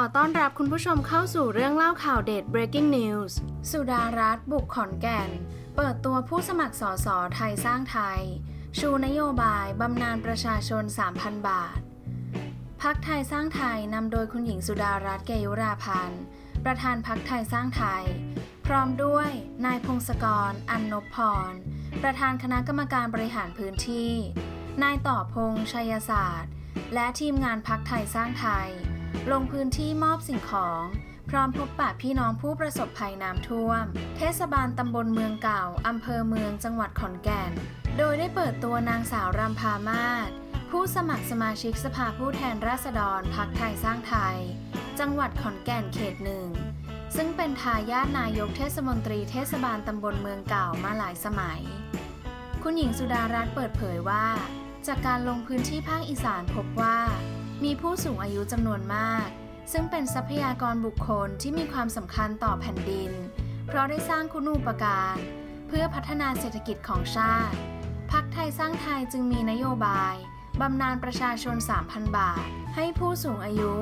อต้อนรับคุณผู้ชมเข้าสู่เรื่องเล่าข่าวเด็ด breaking news สุดารัตน์บุกขอนแก่น เปิดตัวผู้สมัครสอสอไทยสร้างไทย ชูนโยบายบำนาญประชาชน 3,000 บาท พักไทยสร้างไทยนำโดยคุณหญิงสุดารัตน์เกยุราพันธ์ ประธานพักไทยสร้างไทย พร้อมด้วยนายพงศกร อันนพพร ประธานคณะกรรมการบริหารพื้นที่ นายต่อพงษ์ชัยศาสตร์ และทีมงานพักไทยสร้างไทย ลงพื้นที่มอบสิ่งของ พร้อมพบปะพี่น้องผู้ประสบภัยน้ำท่วม เทศบาลตำบลเมืองเก่าอำเภอเมืองจังหวัดขอนแก่น โดยได้เปิดตัวนางสาวรำพามาศผู้สมัครสมาชิกสภาผู้แทนราษฎรพักไทยสร้างไทย จังหวัดขอนแก่นเขตหนึ่งซึ่งเป็นทายาทนายกเทศมนตรีเทศบาลตำบลเมืองเก่ามาหลายสมัย คุณหญิงสุดารัตน์เปิดเผยว่า จากการลงพื้นที่ภาคอีสานพบว่า มีผู้สูงอายุจำนวนมาก ซึ่งเป็นทรัพยากรบุคคลที่มีความสำคัญต่อแผ่นดิน เพราะได้สร้างคุณูปการ เพื่อพัฒนาเศรษฐกิจของชาติพักไทยสร้างไทยจึงมีนโยบายบำนาญประชาชน 3,000 บาท ให้ผู้สูงอายุ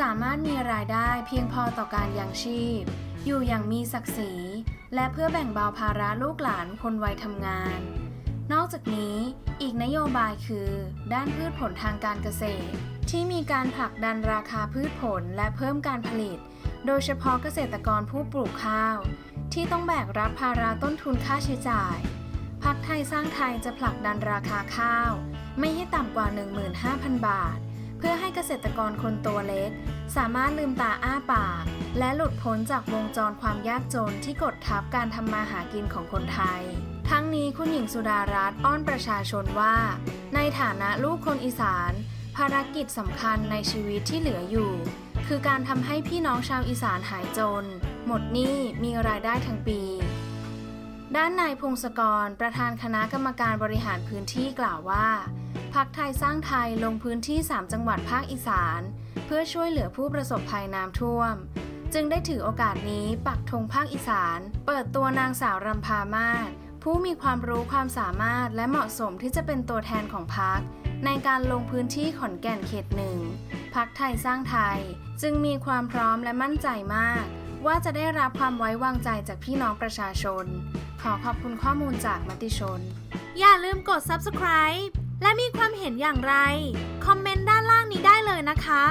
สามารถมีรายได้เพียงพอต่อการยังชีพ อยู่อย่างมีศักดิ์ศรี และเพื่อแบ่งเบาภาระลูกหลานคนวัยทำงาน นอกจากนี้อีกนโยบายคือ ด้านพืชผลทางการเกษตร ที่มีการผลักดันราคาพืชผลและเพิ่มการผลิต โดยเฉพาะเกษตรกรผู้ปลูกข้าว ที่ต้องแบกรับภาระต้นทุนค่าใช้จ่ายพักไทยสร้างไทยจะผลักดันราคาข้าว ไม่ให้ต่ำกว่า 15,000 บาท เพื่อให้เกษตรกรคนตัวเล็ก สามารถลืมตาอ้าปาก และหลุดพ้นจากวงจรความยากจนที่กดทับการทำมาหากินของคนไทย ทั้งนี้คุณหญิงสุดารัตน์อ้อนประชาชนว่า ในฐานะลูกคนอีสาน ภารกิจสำคัญในชีวิตที่เหลืออยู่ คือการทำให้พี่น้องชาวอีสานหายจน หมดหนี้มีรายได้ทั้งปี ด้านนายพงศกรประธานคณะกรรมการบริหารพื้นที่กล่าวว่าพักไทยสร้างไทยลงพื้นที่ 3 จังหวัดภาคอีสาน เพื่อช่วยเหลือผู้ประสบภัยน้ำท่วม จึงได้ถือโอกาสนี้ปักธงภาคอีสาน เปิดตัวนางสาวรำพามาศ ผู้มีความรู้ความสามารถและเหมาะสมที่จะเป็นตัวแทนของพักในการลงพื้นที่ขอนแก่นเขตหนึ่งพักไทยสร้างไทย จึงมีความพร้อมและมั่นใจมาก ว่าจะได้รับความไว้วางใจจากพี่น้องประชาชน ขอขอบคุณข้อมูลจากมติชน อย่าลืมกด subscribe และมีความเห็นอย่างไร คอมเมนต์ด้านล่างนี้ได้เลยนะคะ